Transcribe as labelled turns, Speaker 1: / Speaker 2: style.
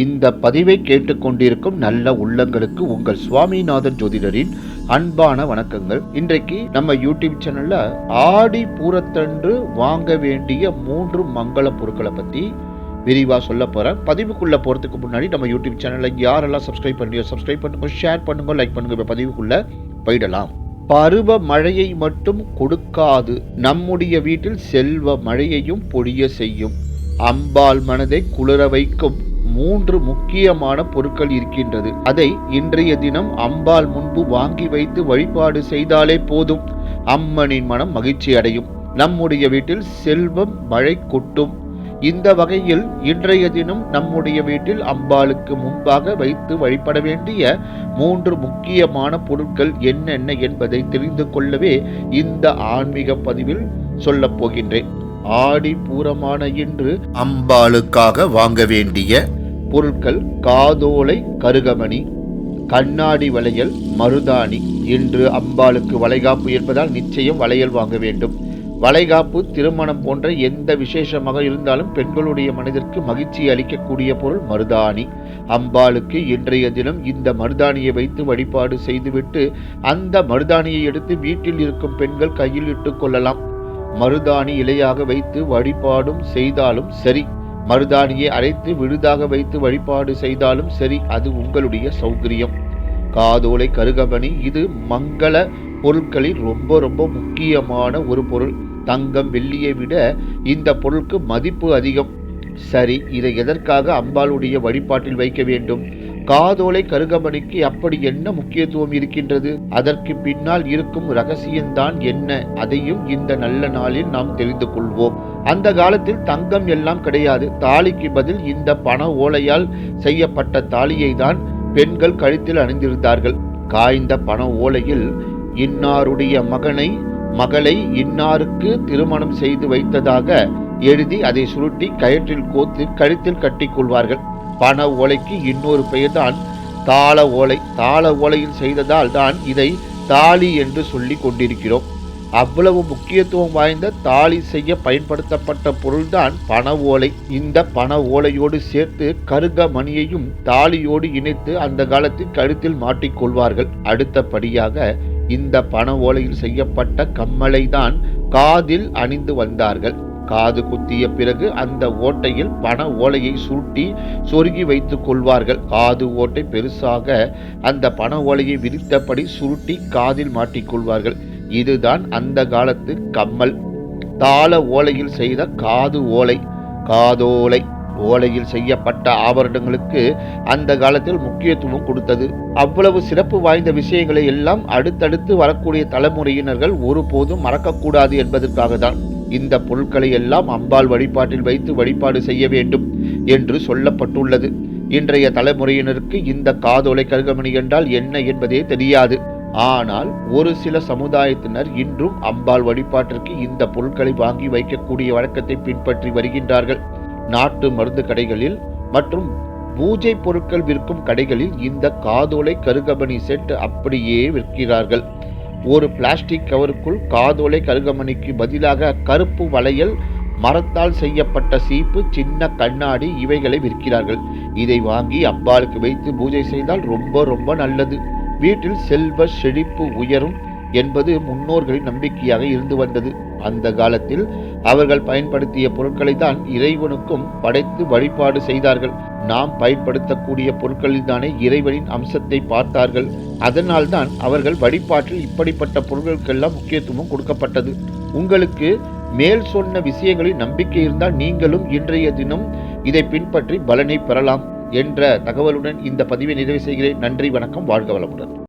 Speaker 1: இந்த பதிவை கேட்டுக்கொண்டிருக்கும் நல்ல உள்ளங்களுக்கு உங்கள் சுவாமிநாதன் ஜோதிடரின் அன்பான வணக்கங்கள். இன்றைக்கு நம்ம யூடியூப் சேனல்ல ஆடி பூரத்தன்று வாங்க வேண்டிய மூன்று மங்கள பொருட்களை பத்தி விரிவா சொல்ல போறேன். பதிவுக்குள்ள போறதுக்கு முன்னாடி நம்ம யூடியூப் சேனல்ல யாரெல்லாம் சப்ஸ்கிரைப் பண்ணியோ சப்ஸ்கிரைப் பண்ணுங்க ஷேர் பண்ணுங்க லைக் பண்ணுங்க. இப்ப பதிவுக்குள்ள போயிடலாம். பருவ மழையை மட்டும் கொடுக்காது. நம்முடைய வீட்டில் செல்வ மழையையும் பொழிய செய்யும். அம்பாள் மனதை குளிர வைக்கும். மூன்று முக்கியமான பொருட்கள் இருக்கின்றது. அதை இன்றைய தினம் அம்பாள் முன்பு வாங்கி வைத்து வழிபாடு செய்தாலே போதும். அம்மனின் மனம் மகிழ்ச்சி அடையும். நம்முடைய வீட்டில் செல்வம் மழை கொட்டும். இந்த வகையில் இன்றைய தினம் நம்முடைய வீட்டில் அம்பாளுக்கு முன்பாக வைத்து வழிபட வேண்டிய மூன்று முக்கியமான பொருட்கள் என்னென்ன என்பதை தெரிந்து கொள்ளவே இந்த ஆன்மீக பதிவில் சொல்லப் போகின்றேன். ஆடி பூரமான இன்று அம்பாளுக்காக வாங்க வேண்டிய பொருட்கள் காதோலை கருகமணி கண்ணாடி வளையல் மருதாணி. இன்று அம்பாளுக்கு வளைகாப்பு என்பதால் நிச்சயம் வளையல் வாங்க வேண்டும். வளைகாப்பு திருமணம் போன்ற எந்த விசேஷமாக இருந்தாலும் பெண்களுடைய மனதிற்கு மகிழ்ச்சி அளிக்கக்கூடிய பொருள் மருதாணி. அம்பாளுக்கு இன்றைய தினம் இந்த மருதாணியை வைத்து வழிபாடு செய்துவிட்டு அந்த மருதாணியை எடுத்து வீட்டில் இருக்கும் பெண்கள் கையில் இட்டுக் கொள்ளலாம். மருதாணி இலையாக வைத்து வழிபாடும் செய்தாலும் சரி. மருதாணியை அரைத்து விழுதாக வைத்து வழிபாடு செய்தாலும் சரி அது உங்களுடைய சௌகரியம். காதோலை கருகமணி இது மங்கள பொருட்களில் ரொம்ப ரொம்ப முக்கியமான ஒரு பொருள். தங்கம் வெள்ளியை விட இந்த பொருளுக்கு மதிப்பு அதிகம். சரி இதை எதற்காக அம்பாளுடைய வழிபாட்டில் வைக்க வேண்டும்? காதோலை கருகமணிக்கு அப்படி என்ன முக்கியத்துவம் இருக்கின்றது? அதற்கு பின்னால் இருக்கும் ரகசியம்தான் என்ன? அதையும் இந்த நல்ல நாளில் நாம் தெரிந்து கொள்வோம். அந்த காலத்தில் தங்கம் எல்லாம் கிடையாது. தாலிக்கு பதில் இந்த பண ஓலையால் செய்யப்பட்ட தாலியை தான் பெண்கள் கழுத்தில் அணிந்திருந்தார்கள். காய்ந்த பண ஓலையில் இன்னாருடைய மகனை மகளை இன்னாருக்கு திருமணம் செய்து வைத்ததாக எழுதி அதை சுருட்டி கயிற்றில் கோத்து கழுத்தில் கட்டிக் கொள்வார்கள். பண ஓலைக்கு இன்னொரு பெயர்தான் தாள ஓலை. தாள ஓலையில் செய்ததால் தான் இதை தாலி என்று சொல்லி கொண்டிருக்கிறோம். அவ்வளவு முக்கியத்துவம் வாய்ந்த தாலி செய்ய பயன்படுத்தப்பட்ட பொருள்தான் பண ஓலை. இந்த பண ஓலையோடு சேர்த்து கருக மணியையும் தாலியோடு இணைத்து அந்த காலத்தில் கழுத்தில் மாட்டிக்கொள்வார்கள் அடுத்தபடியாக இந்த பண ஓலையில் செய்யப்பட்ட கம்மலை தான் காதில் அணிந்து வந்தார்கள். காது குத்திய பிறகு அந்த ஓட்டையில் பண ஓலையை சுருட்டி சொருகி வைத்துக் கொள்வார்கள். காது ஓட்டை பெருசாக அந்த பண ஓலையை விரித்தபடி சுருட்டி காதில் மாட்டிக்கொள்வார்கள் இதுதான் அந்த காலத்து கம்மல். தாள ஓலையில் செய்த காது ஓலை காதோலை ஓலையில் செய்யப்பட்ட ஆபரணங்களுக்கு அந்த காலத்தில் முக்கியத்துவம் கொடுத்தது. அவ்வளவு சிறப்பு வாய்ந்த விஷயங்களை எல்லாம் அடுத்தடுத்து வரக்கூடிய தலைமுறையினர்கள் ஒருபோதும் மறக்கக்கூடாது என்பதற்காக தான் இந்த பொருட்களை எல்லாம் அம்பாள் வழிபாட்டில் வைத்து வழிபாடு செய்ய வேண்டும் என்று சொல்லப்பட்டுள்ளது. இன்றைய தலைமுறையினருக்கு இந்த காதோலை கருகமணி என்றால் என்ன என்பதே தெரியாது. ஆனால் ஒரு சில சமுதாயத்தினர் இன்றும் அம்பாள் வழிபாட்டிற்கு இந்த பொருட்களை வாங்கி வைக்கக்கூடிய வழக்கத்தை பின்பற்றி வருகின்றார்கள். நாட்டு மருந்து கடைகளில் மற்றும் பூஜை பொருட்கள் விற்கும் கடைகளில் இந்த காதோலை கருகமணி செட் அப்படியே விற்கிறார்கள். ஒரு பிளாஸ்டிக் கவருக்குள் காதோலை கருகமணிக்கு பதிலாக கருப்பு வளையல் மரத்தால் செய்யப்பட்ட சீப்பு சின்ன கண்ணாடி இவைகளை விற்கிறார்கள். இதை வாங்கி அம்பாளுக்கு வைத்து பூஜை செய்தால் ரொம்ப ரொம்ப நல்லது. வீட்டில் செல்வ செழிப்பு உயரும் என்பது முன்னோர்களின் நம்பிக்கையாக இருந்து வந்தது. அந்த காலத்தில் அவர்கள் பயன்படுத்திய பொருட்களை தான் இறைவனுக்கும் படைத்து வழிபாடு செய்தார்கள். நாம் பயன்படுத்தக்கூடிய பொருட்களில் தானே இறைவனின் அம்சத்தை பார்த்தார்கள். அதனால்தான் அவர்கள் வழிபாட்டில் இப்படிப்பட்ட பொருட்களுக்கெல்லாம் முக்கியத்துவம் கொடுக்கப்பட்டது. உங்களுக்கு மேல் சொன்ன விஷயங்களில் நம்பிக்கை இருந்தால் நீங்களும் இன்றைய தினம் இதை பின்பற்றி பலனை பெறலாம். என்ற தகவலுடன் இந்த பதிவை நிறைவு செய்கிறேன். நன்றி வணக்கம் வாழ்க வளமுடன்.